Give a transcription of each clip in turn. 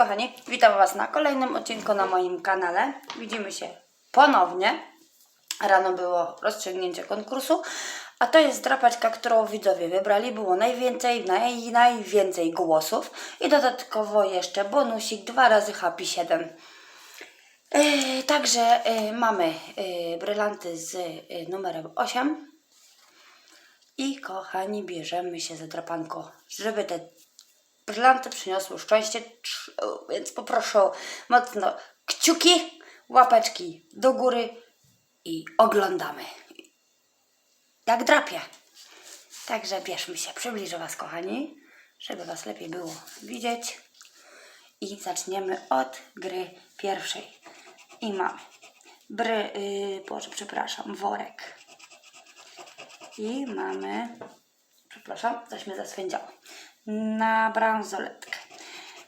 kochani, witam Was na kolejnym odcinku na moim kanale. Widzimy się ponownie. Rano było rozstrzygnięcie konkursu, a to jest drapaczka, którą widzowie wybrali. Było najwięcej, naj, najwięcej głosów i dodatkowo jeszcze bonusik dwa razy Happy 7. Yy, także yy, mamy yy, brylanty z yy, numerem 8 i kochani, bierzemy się za drapanko, żeby te brylanty przyniosły szczęście, więc poproszę mocno kciuki, łapeczki do góry i oglądamy. Jak drapie. Także bierzmy się, przybliżę Was kochani, żeby Was lepiej było widzieć. I zaczniemy od gry pierwszej. I mamy bry, yy, Boże, przepraszam, worek. I mamy, przepraszam, coś mnie zaswędziało, na bransoletkę.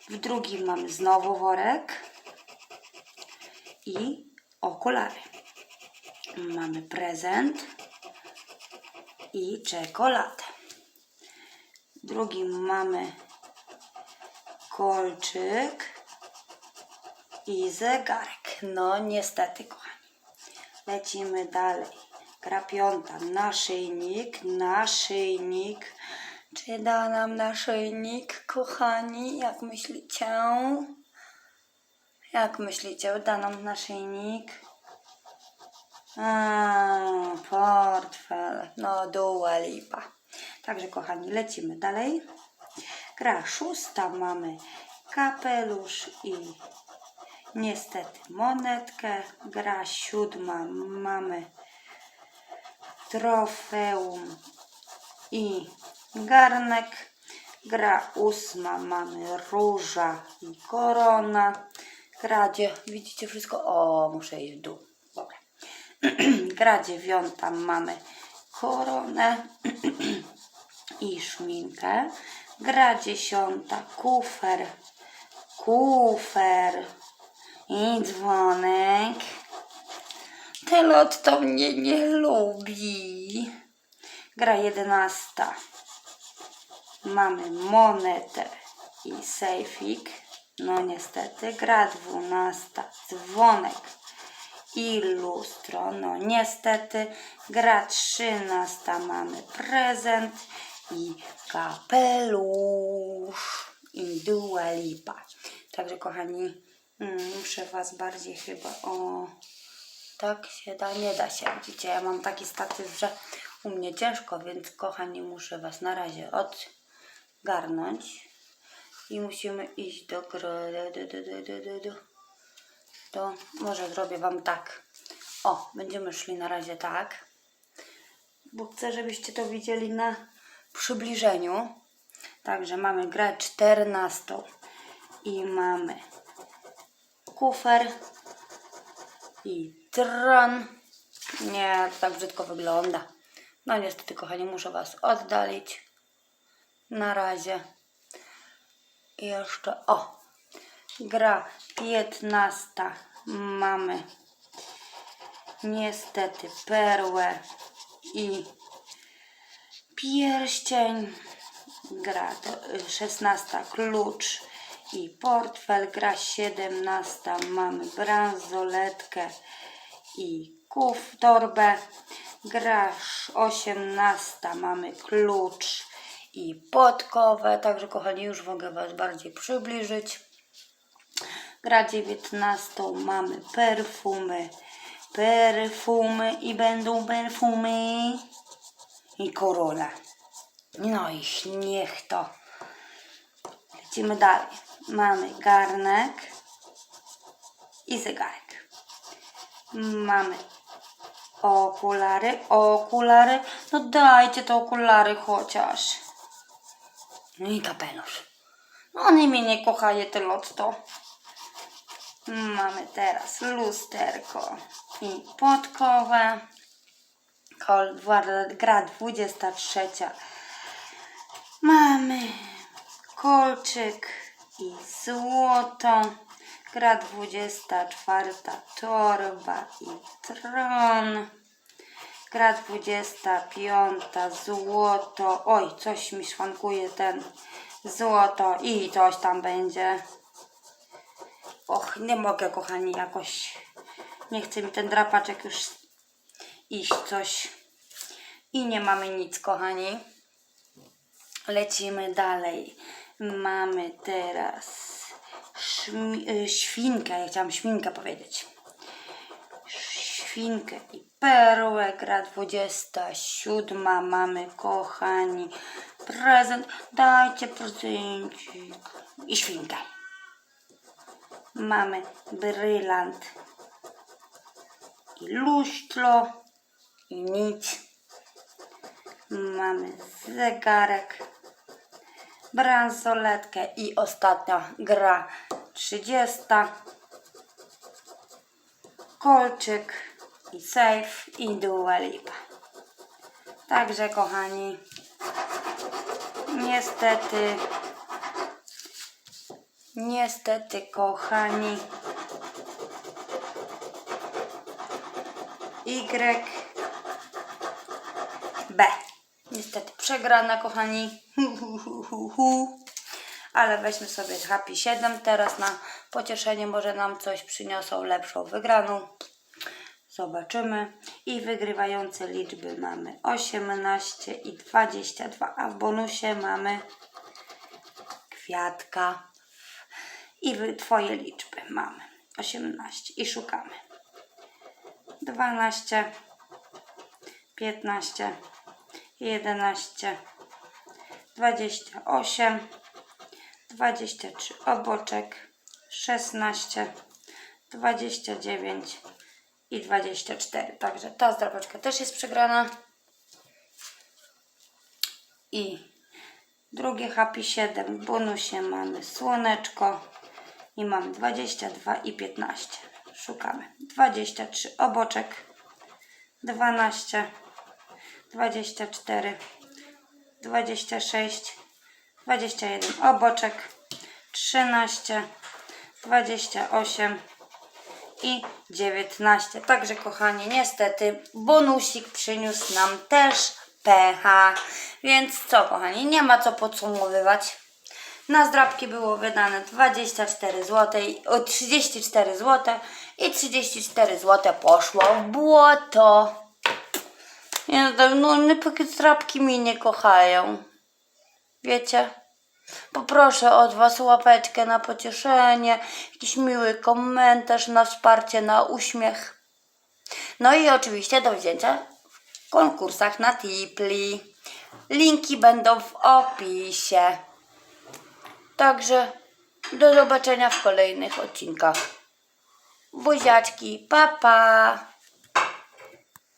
W drugim mamy znowu worek i okulary. Mamy prezent i czekoladę. W drugim mamy kolczyk i zegarek. No niestety, kochani. Lecimy dalej. Gra piąta. Naszyjnik, naszyjnik. Czy da nam naszyjnik, kochani? Jak myślicie? Jak myślicie, da nam naszyjnik? A, portfel. No, dua lipa. Także, kochani, lecimy dalej. Gra szósta mamy kapelusz i niestety monetkę. Gra siódma mamy trofeum i garnek. Gra ósma mamy róża i korona. Gra dzie... Widzicie wszystko? O, muszę iść w dół. Dobra. Gra dziewiąta mamy koronę i szminkę. Gra dziesiąta kufer, kufer i dzwonek. Ten lot to mnie nie lubi. Gra jedenasta. Mamy monetę i sejfik. No niestety. Gra dwunasta. Dzwonek i lustro. No niestety. Gra trzynasta. Mamy prezent i kapelusz. I dua lipa. Także kochani, mm, muszę Was bardziej chyba o... Tak się da, nie da się. Widzicie, ja mam taki statyw, że u mnie ciężko, więc kochani, muszę Was na razie odgarnąć. I musimy iść do gry. Do, do, do, do, do, do. To może zrobię Wam tak. O, będziemy szli na razie tak. Bo chcę, żebyście to widzieli na przybliżeniu. Także mamy grę 14 i mamy kufer i tron. Nie, to tak brzydko wygląda. No niestety, kochani, muszę Was oddalić. Na razie. Jeszcze, o, gra 15. Mamy niestety perłę i pierścień. Gra to, y, 16 klucz i portfel. Gra 17 mamy bransoletkę i kuf, torbę. Gra 18 mamy klucz i podkowę. Także kochani, już mogę Was bardziej przybliżyć. Gra 19 mamy perfumy. Perfumy i będą perfumy i korona. No i niech to. Lecimy dalej. Mamy garnek i zegarek. Mamy okulary, okulary. No dajcie te okulary chociaż. No i kapelusz. No one mnie nie kochają te lotto. Mamy teraz lusterko i podkowę. Gra 23. Mamy kolczyk i złoto. Gra 24. Torba i tron. Gra 25. Złoto. Oj, coś mi szwankuje ten złoto i coś tam będzie. nie mogę, kochani, jakoś. Nie chce mi ten drapaczek już iść coś. I nie mamy nic, kochani. Lecimy dalej. Mamy teraz y, świnkę. Ja chciałam świnkę powiedzieć. Świnkę i perłę. Gra 27. Mamy, kochani, prezent. Dajcie prezencik. I świnkę. Mamy brylant i lustro i nic. Mamy zegarek, bransoletkę i ostatnia gra 30. Kolczyk i safe i Dua Lipa. Także kochani, niestety, niestety kochani, Y B. Niestety przegrana, kochani. Hu, hu, hu. Ale weźmy sobie Happy 7 teraz na pocieszenie. Może nam coś przyniosą lepszą wygraną. Zobaczymy. I wygrywające liczby mamy 18 i 22, a w bonusie mamy kwiatka. I Twoje liczby mamy 18 i szukamy. 12, 15, 11, 28, 23 oboczek, 16, 29 i 24. Także ta zdrapaczka też jest przegrana. I drugie Happy 7 w bonusie mamy słoneczko i mamy 22 i 15. Szukamy 23 oboczek, 12, 24, 26, 21 oboczek, 13, 28 i 19. Także kochani, niestety bonusik przyniósł nam też pecha. Więc co kochani, nie ma co podsumowywać. Na zdrabki było wydane 24 zł, o 34 zł i 34 zł poszło w błoto. No, no takie zdrabki mnie nie kochają. Wiecie? Poproszę od Was łapeczkę na pocieszenie, jakiś miły komentarz na wsparcie, na uśmiech. No i oczywiście do wzięcia w konkursach na Tipli. Linki będą w opisie. Także do zobaczenia w kolejnych odcinkach. Buziaczki, pa pa!